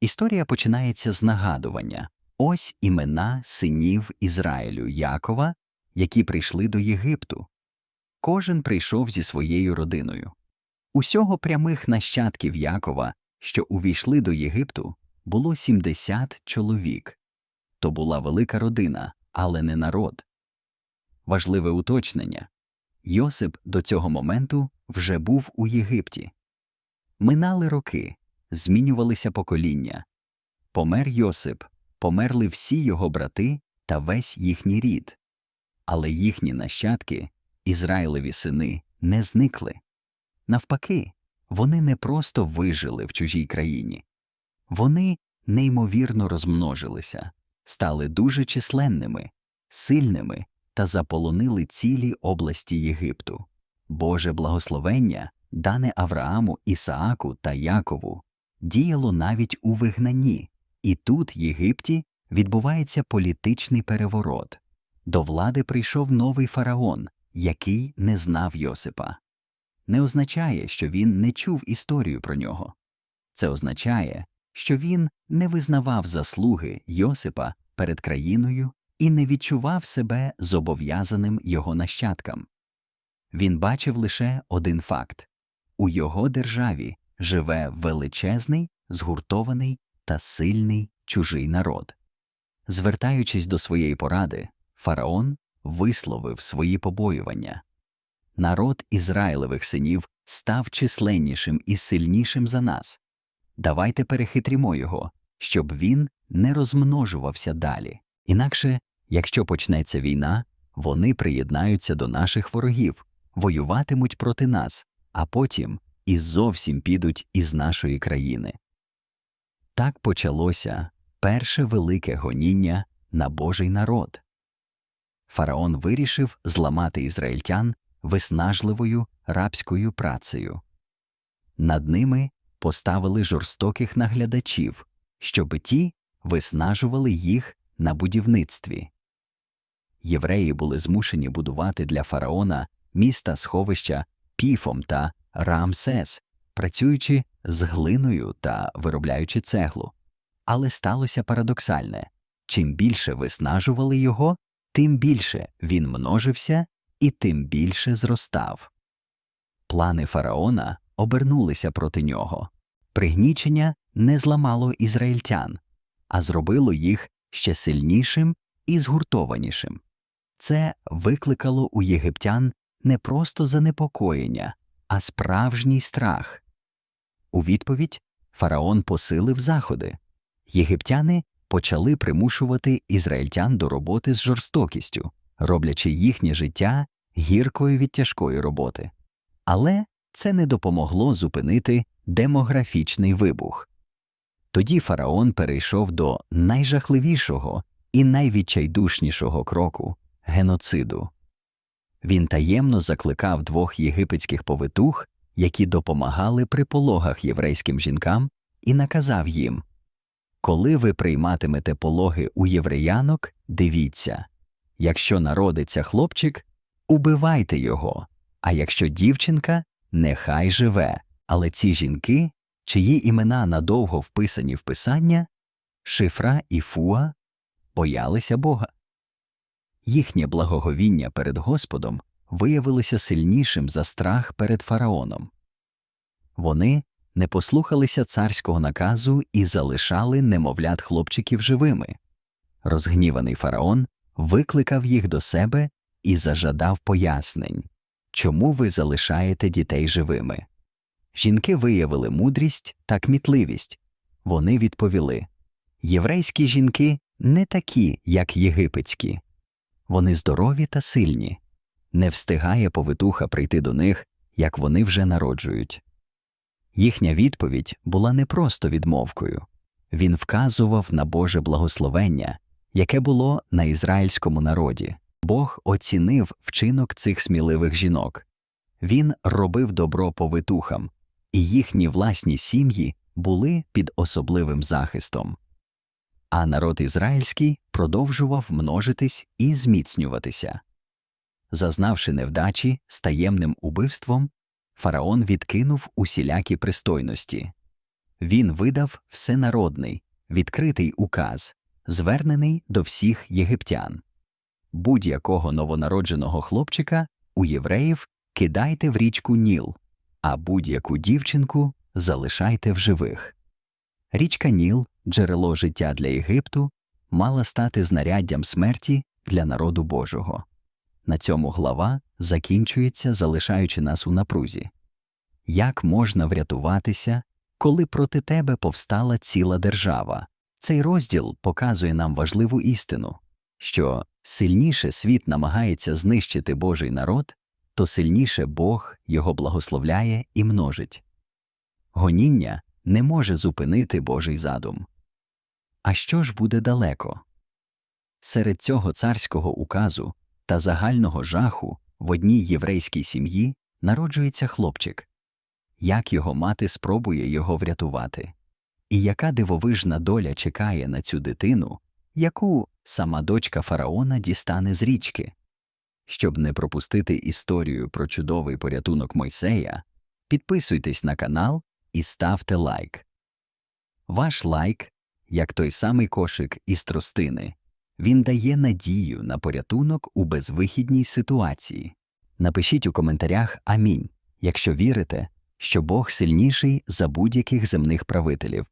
Історія починається з нагадування ось імена синів Ізраїлю Якова, які прийшли до Єгипту. Кожен прийшов зі своєю родиною. Усього прямих нащадків Якова, що увійшли до Єгипту, було 70 чоловік. То була велика родина, але не народ. Важливе уточнення Йосип до цього моменту вже був у Єгипті. Минали роки, змінювалися покоління. Помер Йосип, померли всі його брати та весь їхній рід. Але їхні нащадки, Ізраїлеві сини, не зникли. Навпаки, вони не просто вижили в чужій країні, вони неймовірно розмножилися, стали дуже численними, сильними та заполонили цілі області Єгипту. Боже благословення, дане Аврааму, Ісааку та Якову, діяло навіть у вигнанні, і тут, Єгипті, відбувається політичний переворот. До влади прийшов новий фараон, який не знав Йосипа. Не означає, що він не чув історію про нього. Це означає, що він не визнавав заслуги Йосипа перед країною і не відчував себе зобов'язаним його нащадкам. Він бачив лише один факт у його державі живе величезний, згуртований та сильний чужий народ. Звертаючись до своєї поради, фараон висловив свої побоювання. Народ Ізраїлевих синів став численнішим і сильнішим за нас. Давайте перехитрімо його, щоб він не розмножувався далі. Інакше, якщо почнеться війна, вони приєднаються до наших ворогів, воюватимуть проти нас, а потім і зовсім підуть із нашої країни. Так почалося перше велике гоніння на Божий народ. Фараон вирішив зламати ізраїльтян виснажливою рабською працею. Над ними поставили жорстоких наглядачів, щоби ті виснажували їх на будівництві. Євреї були змушені будувати для фараона міста сховища Піфом та Рамсес, працюючи з глиною та виробляючи цеглу. Але сталося парадоксальне чим більше виснажували його, тим більше він множився і тим більше зростав. Плани фараона обернулися проти нього. Пригнічення не зламало ізраїльтян, а зробило їх ще сильнішим і згуртованішим. Це викликало у єгиптян не просто занепокоєння, а справжній страх. У відповідь фараон посилив заходи. Єгиптяни почали примушувати ізраїльтян до роботи з жорстокістю, роблячи їхнє життя гіркою від тяжкої роботи. Але це не допомогло зупинити демографічний вибух. Тоді фараон перейшов до найжахливішого і найвідчайдушнішого кроку геноциду. Він таємно закликав двох єгипетських повитух, які допомагали при пологах єврейським жінкам, і наказав їм Коли ви прийматимете пологи у євреянок, дивіться якщо народиться хлопчик, убивайте його, а якщо дівчинка, нехай живе. Але ці жінки, чиї імена надовго вписані в писання, шифра і фуа, боялися Бога. Їхнє благоговіння перед Господом виявилося сильнішим за страх перед фараоном. Вони не послухалися царського наказу і залишали немовлят хлопчиків живими. Розгніваний фараон викликав їх до себе і зажадав пояснень чому ви залишаєте дітей живими. Жінки виявили мудрість та кмітливість. Вони відповіли Єврейські жінки не такі, як єгипетські. Вони здорові та сильні, не встигає повитуха прийти до них, як вони вже народжують. Їхня відповідь була не просто відмовкою він вказував на Боже благословення, яке було на ізраїльському народі. Бог оцінив вчинок цих сміливих жінок. Він робив добро повитухам, і їхні власні сім'ї були під особливим захистом. А народ ізраїльський продовжував множитись і зміцнюватися. Зазнавши невдачі з таємним убивством, фараон відкинув усілякі пристойності. Він видав всенародний, відкритий указ, звернений до всіх єгиптян. Будь-якого новонародженого хлопчика у євреїв кидайте в річку Ніл, а будь-яку дівчинку залишайте в живих. Річка Ніл, джерело життя для Єгипту, мала стати знаряддям смерті для народу Божого. На цьому глава закінчується, залишаючи нас у напрузі. Як можна врятуватися, коли проти тебе повстала ціла держава? Цей розділ показує нам важливу істину, що сильніше світ намагається знищити Божий народ, то сильніше Бог його благословляє і множить. Гоніння не може зупинити Божий задум. А що ж буде далеко? Серед цього царського указу та загального жаху в одній єврейській сім'ї народжується хлопчик. Як його мати спробує його врятувати? І яка дивовижна доля чекає на цю дитину, яку сама дочка фараона дістане з річки? Щоб не пропустити історію про чудовий порятунок Мойсея, підписуйтесь на канал і ставте лайк. Ваш лайк, як той самий кошик із тростини, він дає надію на порятунок у безвихідній ситуації. Напишіть у коментарях Амінь, якщо вірите, що Бог сильніший за будь-яких земних правителів.